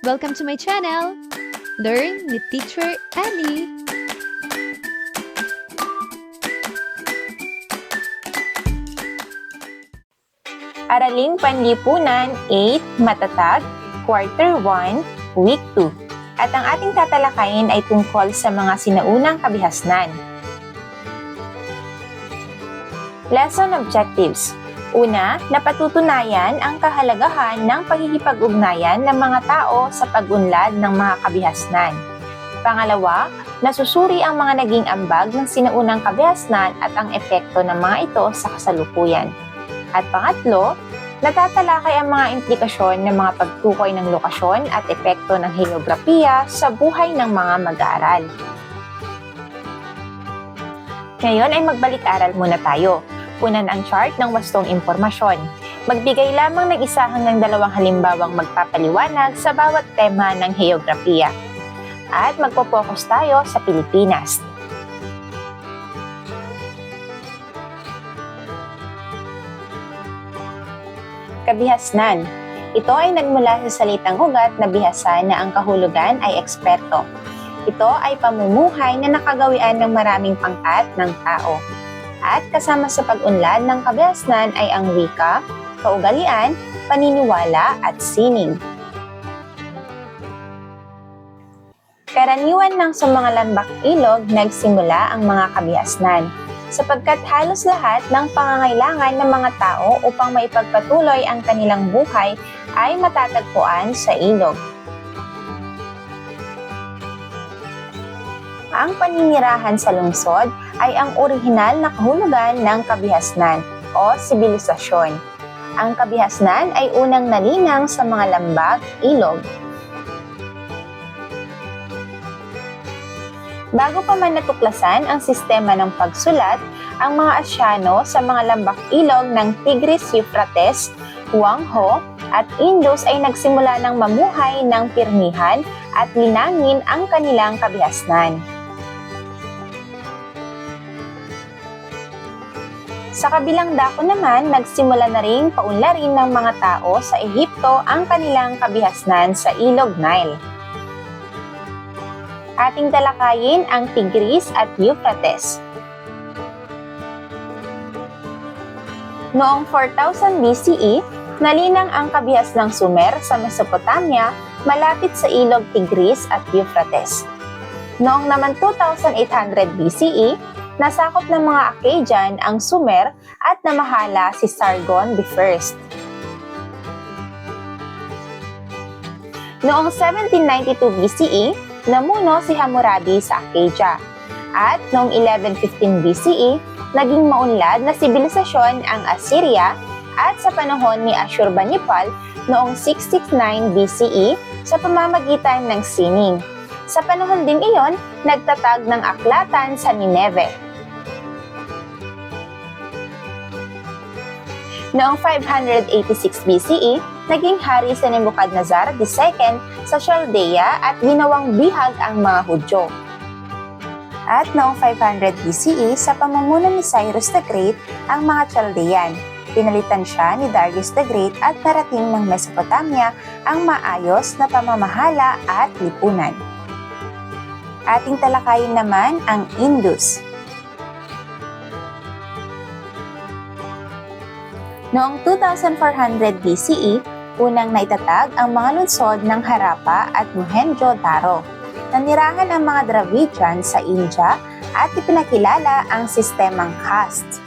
Welcome to my channel! Learn with Teacher Ali! Araling Panlipunan 8, Matatag, Quarter 1, Week 2. At ang ating tatalakayin ay tungkol sa mga sinaunang kabihasnan. Lesson Objectives Una, napatutunayan ang kahalagahan ng pagkikipag-ugnayan ng mga tao sa pag-unlad ng mga kabihasnan. Pangalawa, nasusuri ang mga naging ambag ng sinaunang kabihasnan at ang epekto ng mga ito sa kasalukuyan. At pangatlo, natatalakay ang mga implikasyon ng mga pagtukoy ng lokasyon at epekto ng heliografiya sa buhay ng mga mag-aaral. Ngayon ay magbalik-aral muna tayo. Unan ang chart ng wastong impormasyon. Magbigay lamang ng isa hanggang dalawang halimbawang magpapaliwanag sa bawat tema ng heografiya. At magpo-focus tayo sa Pilipinas. Kabihasnan. Ito ay nagmula sa salitang ugat na bihasan na ang kahulugan ay eksperto. Ito ay pamumuhay na nakagawian ng maraming pangkat ng tao. At kasama sa pag-unlad ng kabihasnan ay ang wika, kaugalian, paniniwala at sining. Karaniwan ng sa mga lambak ilog nagsimula ang mga kabihasnan sapagkat halos lahat ng pangangailangan ng mga tao upang maipagpatuloy ang kanilang buhay ay matatagpuan sa ilog. Ang paninirahan sa lungsod ay ang orihinal na kahulugan ng kabihasnan o sibilisasyon. Ang kabihasnan ay unang nalinang sa mga lambag, ilog. Bago pa man natuklasan ang sistema ng pagsulat, ang mga Asyano sa mga lambak ilog ng Tigris Euphrates, Huangho, at Indus ay nagsimula ng mamuhay ng pirmihan at linangin ang kanilang kabihasnan. Sa kabilang dako naman, nagsimula na rin paunlarin ng mga tao sa Ehipto ang kanilang kabihasnan sa Ilog Nile ating talakayin ang Tigris at Euphrates. Noong 4000 BCE, nalinang ang kabihas ng Sumer sa Mesopotamia malapit sa ilog Tigris at Euphrates. Noong naman 2800 BCE, nasakop ng mga Akkadian ang Sumer at namahala si Sargon I. Noong 1792 BCE, namuno si Hammurabi sa Acadia. At noong 1115 BCE, naging maunlad na sibilisasyon ang Assyria at sa panahon ni Ashurbanipal noong 669 BCE sa pamamagitan ng Sining. Sa panahon din iyon, nagtatag ng aklatan sa Nineveh. Noong 586 BCE, naging hari si Nebuchadnezzar II sa Chaldea at ginawang bihag ang mga Hudyo. At noong 500 BCE, sa pamumuno ni Cyrus the Great, ang mga Chaldean. Pinalitan siya ni Darius the Great at narating ng Mesopotamia ang maayos na pamamahala at lipunan. Ating talakayin naman ang Indus. Noong 2400 BCE, unang naitatag ang mga lungsod ng Harappa at Mohenjo-Daro. Nanirahan ang mga Dravidian sa India at ipinakilala ang sistemang caste.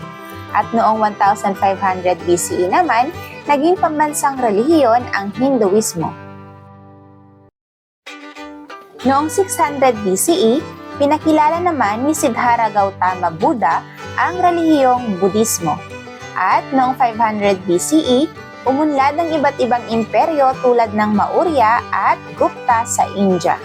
At noong 1500 BCE naman, naging pambansang relihiyon ang Hinduismo. Noong 600 BCE, pinakilala naman ni Siddhara Gautama Buddha ang relihiyong Budismo. At noong 500 BCE, umunlad ang iba't ibang imperyo tulad ng Maurya at Gupta sa India.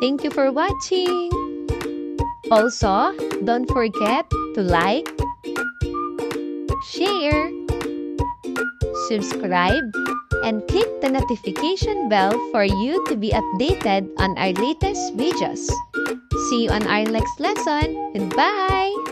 Thank you for watching! Also, don't forget to like, share, subscribe, and click the notification bell for you to be updated on our latest videos. See you on our next lesson. Goodbye!